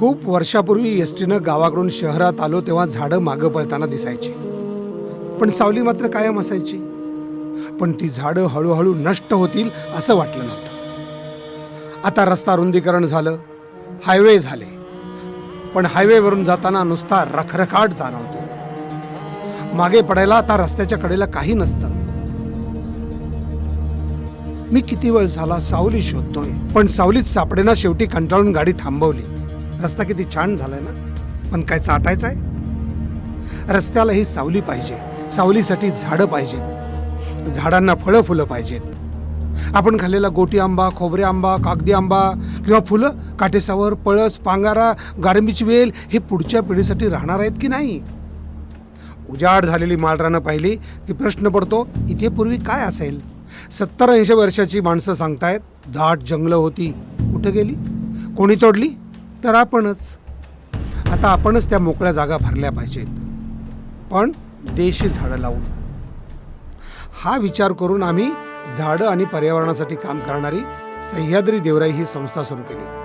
खूप वर्षापूर्वी एस टीनं गावाकडून शहरात आलो तेव्हा झाडं मागं पळताना दिसायची. पण सावली मात्र कायम असायची. पण ती झाडं हळूहळू नष्ट होतील असं वाटलं नव्हतं. आता रस्ता रुंदीकरण झालं हायवे झाले. पण हायवेवरून जाताना नुसता रखरखाट जाणवतो. मागे पडायला आता रस्त्याच्या कडेला काही नसतं. मी किती वेळ झाला सावली शोधतोय पण सावलीत सापडेना शेवटी कंटाळून गाडी थांबवली. रस्ता किती छान झालाय ना पण काय चाटायचं आहे? रस्त्याला ही सावली पाहिजे सावलीसाठी झाडं पाहिजेत झाडांना फळं फुलं पाहिजेत. आपण खाल्लेला गोटी आंबा खोबरे आंबा कागदी आंबा किंवा फुलं काटेसावर पळस पांगारा गारंबीची वेल हे पुढच्या पिढीसाठी राहणार आहेत की नाही? उजाड झालेली मालरानं पाहिली की प्रश्न पडतो इथे पूर्वी काय असेल? सत्तर ऐंशी वर्षाची माणसं सांगतायत दाट जंगलं होती. कुठं गेली? कोणी तोडली? तर आपणच. आता आपणच त्या मोकळ्या जागा भरल्या पाहिजेत. पण देशी झाडं लावून. हा विचार करून आम्ही झाडं आणि पर्यावरणासाठी काम करणारी सह्याद्री देवराई ही संस्था सुरू केली.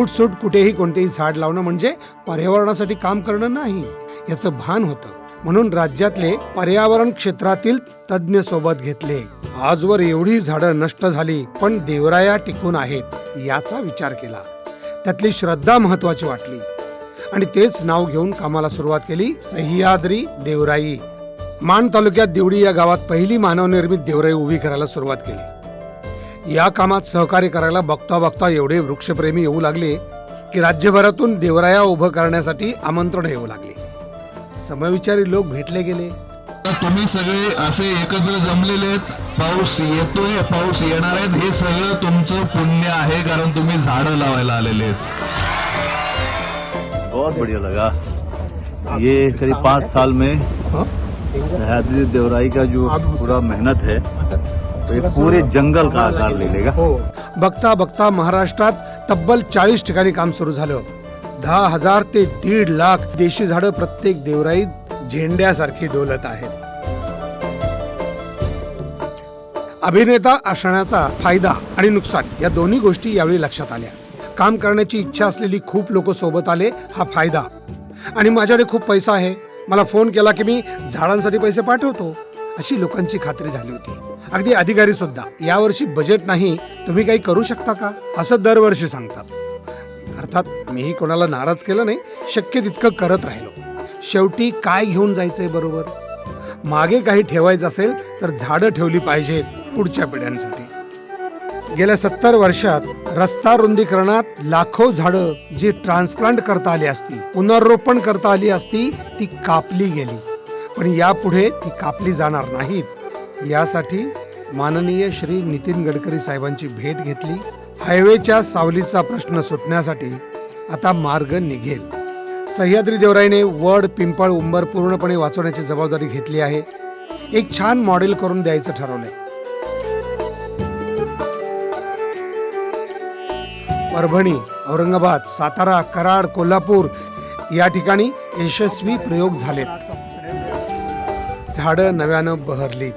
उठसूट कुठेही कोणतेही झाड लावणं म्हणजे पर्यावरणासाठी काम करणं नाही याचं भान होतं. म्हणून राज्यातले पर्यावरण क्षेत्रातील तज्ज्ञ सोबत घेतले. आजवर एवढी झाडं नष्ट झाली पण देवराया टिकून आहेत याचा विचार केला. त्यातली श्रद्धा महत्वाची वाटली. आणि तेच नाव घेऊन कामाला सुरुवात केली सह्याद्री देवराई. मान तालुक्यात दिवडी या गावात पहिली मानवनिर्मित देवराई उभी करायला सुरुवात केली. या कामात सहकार्य करायला बघता बघता एवढे वृक्षप्रेमी येऊ लागले की राज्यभरातून देवराया उभं करण्यासाठी आमंत्रण येऊ लागले. समविचारी लोक भेटले गेले. तुम्ही सगळे असे एकत्र जमलेले आहेत. पाऊस येतोय पाऊस येणार आहेत. हे सगळं तुमचं पुण्य आहे कारण तुम्ही झाडं लावायला आलेले आहेत. बहुत बढ़िया लगा। ये करीब पाँच साल में सह्याद्री देवराई का जो पूरा मेहनत है तो ये पूरे जंगल का आकार ले लेगा। बघता बघता महाराष्ट्रात तब्बल चाळीस ठिकाणी काम सुरू झालं. दहा हजार ते दीड लाख देशी झाडं प्रत्येक देवराईत झेंड्यासारखी डोलत आहेत. अभिनेता असण्याचा फायदा आणि नुकसान या दोन्ही गोष्टी यावेळी लक्षात आल्या. काम करण्याची इच्छा असलेली खूप लोक सोबत आले हा फायदा. आणि माझ्याकडे खूप पैसा आहे. मला फोन केला की मी झाडांसाठी पैसे पाठवतो अशी लोकांची खात्री झाली होती. अगदी अधिकारी सुद्धा यावर्षी बजेट नाही तुम्ही काही करू शकता का? असं दरवर्षी सांगतात. अर्थात मीही कोणाला नाराज केलं नाही शक्य तितकं करत राहिलो. शेवटी काय घेऊन जायचंय बरोबर? मागे काही ठेवायचं असेल तर झाडं ठेवली पाहिजेत पुढच्या पिढ्यांसाठी. गेल्या सत्तर वर्षात रस्ता रुंदीकरणात लाखो झाडं जी ट्रान्सप्लांट करता आली असती पुनर्रोपण करता आली असती ती कापली गेली. पण यापुढे ती कापली जाणार नाहीत. यासाठी माननीय श्री नितीन गडकरी साहेबांची भेट घेतली. हायवेच्या सावलीचा प्रश्न सुटण्यासाठी आता मार्ग निघेल. सह्याद्री देवराईने वड पिंपळ उंबर पूर्णपणे वाचवण्याची जबाबदारी घेतली आहे. एक छान मॉडेल करून द्यायचं ठरवलंय. परभणी औरंगाबाद सातारा कराड कोल्हापूर या ठिकाणी यशस्वी प्रयोग झालेत. झाडं नव्यानं बहरलीत.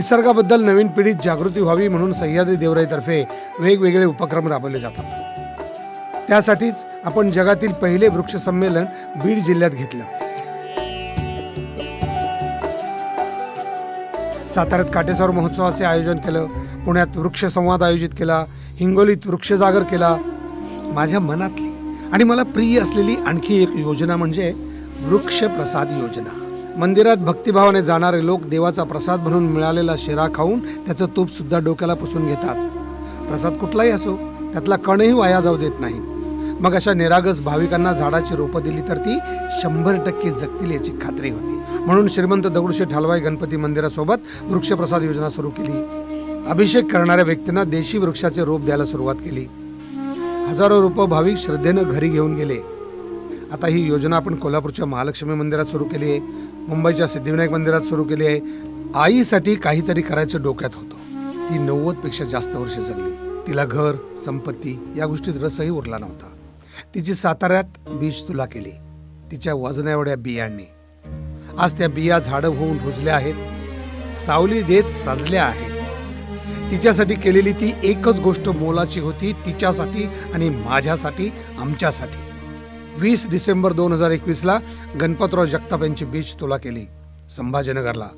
निसर्गाबद्दल नवीन पिढीत जागृती व्हावी म्हणून सह्याद्री देवराईतर्फे वेगवेगळे उपक्रम राबवले जातात. त्यासाठीच आपण जगातील पहिले वृक्ष संमेलन बीड जिल्ह्यात घेतलं. साताऱ्यात काटेश्वर महोत्सवाचे आयोजन केलं पुण्यात वृक्ष संवाद आयोजित केला हिंगोलीत वृक्ष जागर केला. माझ्या मनातली आणि मला प्रिय असलेली आणखी एक योजना म्हणजे वृक्ष प्रसाद योजना. मंदिरात भक्तिभावाने जाणारे लोक देवाचा प्रसाद म्हणून मिळालेला शिरा खाऊन त्याचं तूप सुद्धा डोक्याला पुसून घेतात. प्रसाद कुठलाही असो त्यातला कणही वाया जाऊ देत नाहीत मग अशा निरागस भाविकांना झाडाची रोपं दिली तर ती शंभर टक्के जगतील याची खात्री होती. म्हणून श्रीमंत दगडूशेठ हलवाई गणपती मंदिरासोबत वृक्षप्रसाद योजना सुरू केली. अभिषेक करणाऱ्या व्यक्तींना देशी वृक्षाचे रोप द्यायला सुरुवात केली. हजारो रुपये भाविक श्रद्धेनं घरी घेऊन गेले. आता ही योजना आपण कोल्हापूरच्या महालक्ष्मी मंदिरात सुरू केली आहे. मुंबईच्या सिद्धिविनायक मंदिरात सुरू केली आहे. आईसाठी काहीतरी करायचं डोक्यात होतं. ती नव्वदपेक्षा जास्त वर्ष जगली. तिला घर संपत्ती या गोष्टीत रसही उरला नव्हता. तिची साताऱ्यात बीज तुला केली. तिच्या वजनाएवढ्या बियांनी. आज त्या बिया झाडं होऊन रुजल्या आहेत. सावली देत साजल्या आहेत. तिच्यासाठी केलेली ती एकच गोष्ट मोलाची होती तिच्यासाठी आणि माझ्यासाठी आमच्यासाठी. वीस डिसेंबर दोन हजार एकवीसला गणपतराव जगताप यांची बीज तुला केली संभाजीनगरला.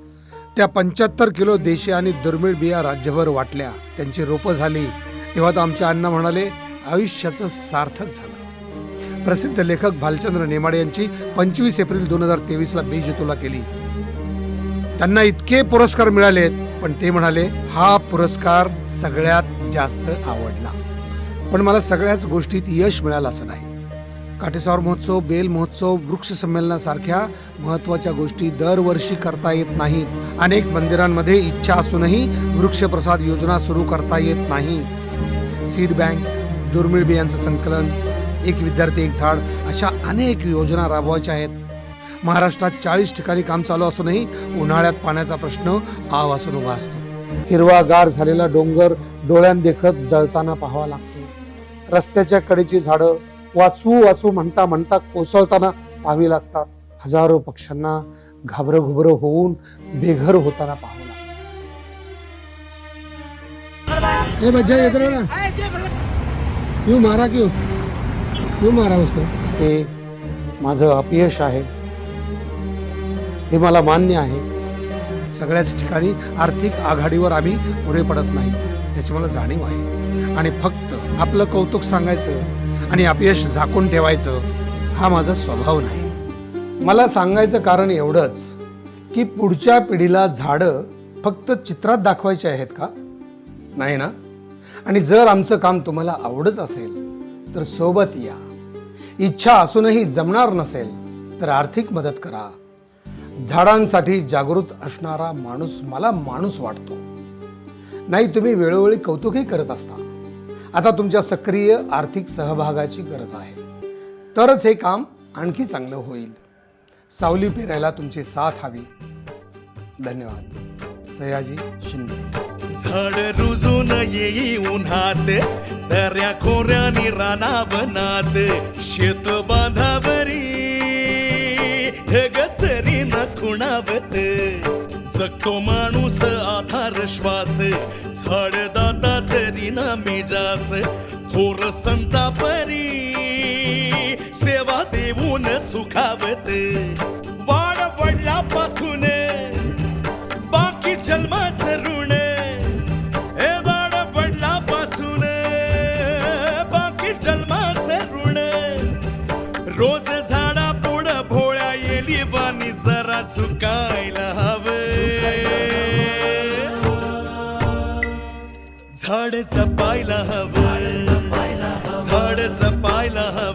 त्या पंच्याहत्तर किलो देशी आणि दुर्मिळ बिया राज्यभर वाटल्या. त्यांची रोपं झाली. तेव्हा तर आमच्या अण्णा म्हणाले आयुष्याचं सार्थक झालं. प्रसिद्ध लेखक भालचंद्र नेमाडे यांची पंचवीस एप्रिल दोन हजार तेवीसला बीज तुला केली. त्यांना इतके पुरस्कार मिळालेत पण ते म्हणाले हा पुरस्कार सगळ्यात जास्त आवडला. पण मला सगळ्याच गोष्टीत यश मिळालं असं नाही. काटेसावर महोत्सव बेल महोत्सव वृक्ष संमेलनासारख्या महत्त्वाच्या गोष्टी दरवर्षी करता येत नाहीत. अनेक मंदिरांमध्ये इच्छा असूनही वृक्षप्रसाद योजना सुरू करता येत नाही. सीड बँक दुर्मिळ बियांचं संकलन एक विद्यार्थी एक झाड अशा अनेक योजना राबवायच्या आहेत. महाराष्ट्रात चाळीस ठिकाणी काम चालू असूनही उन्हाळ्यात पाण्याचा प्रश्न आव असून उभा असतो. हिरवागार झालेला डोंगर डोळ्यांदेखत जळताना पाहावा लागतो. रस्त्याच्या कडेची झाडं वाचू वाचू म्हणता म्हणता कोसळताना पाहावी लागतात. हजारो पक्ष्यांना घाबरंघुबरं होऊन बेघर होताना पाहावं लागतं. मज्जा येत ना. मारा क्यू? क्यू मारा उसको हे माझं अपयश आहे. हे मला मान्य आहे. सगळ्याच ठिकाणी आर्थिक आघाडीवर आम्ही पुरे पडत नाही. याची मला जाणीव आहे. आणि फक्त आपलं कौतुक सांगायचं आणि अपयश झाकून ठेवायचं हा माझा स्वभाव नाही. मला सांगायचं कारण एवढंच की पुढच्या पिढीला झाडं फक्त चित्रात दाखवायचे आहेत का? नाही ना? आणि जर आमचं काम तुम्हाला आवडत असेल तर सोबत या. इच्छा असूनही जमणार नसेल तर आर्थिक मदत करा. झाडांसाठी जागृत असणारा माणूस मला माणूस वाटतो. नाही तुम्ही वेळोवेळी कौतुकही करत असता. आता तुमच्या सक्रिय आर्थिक सहभागाची गरज आहे. तरच हे काम आणखी चांगलं होईल. सावली पेरायला तुमची साथ हवी. धन्यवाद. सयाजी शिंदे. झाड रुजून येई उन्हात दर्या खोऱ्यानी बनात शेत बांधावरी ढगसरी न खुणावत. जगतो माणूस आधार श्वास झाड दाता ना मेजास थोर संता परी सेवा देऊन सुखावत. वाड पडल्यापासून बाकी जन्माचं झाड जपायला हवं. झाड जपायला हवं.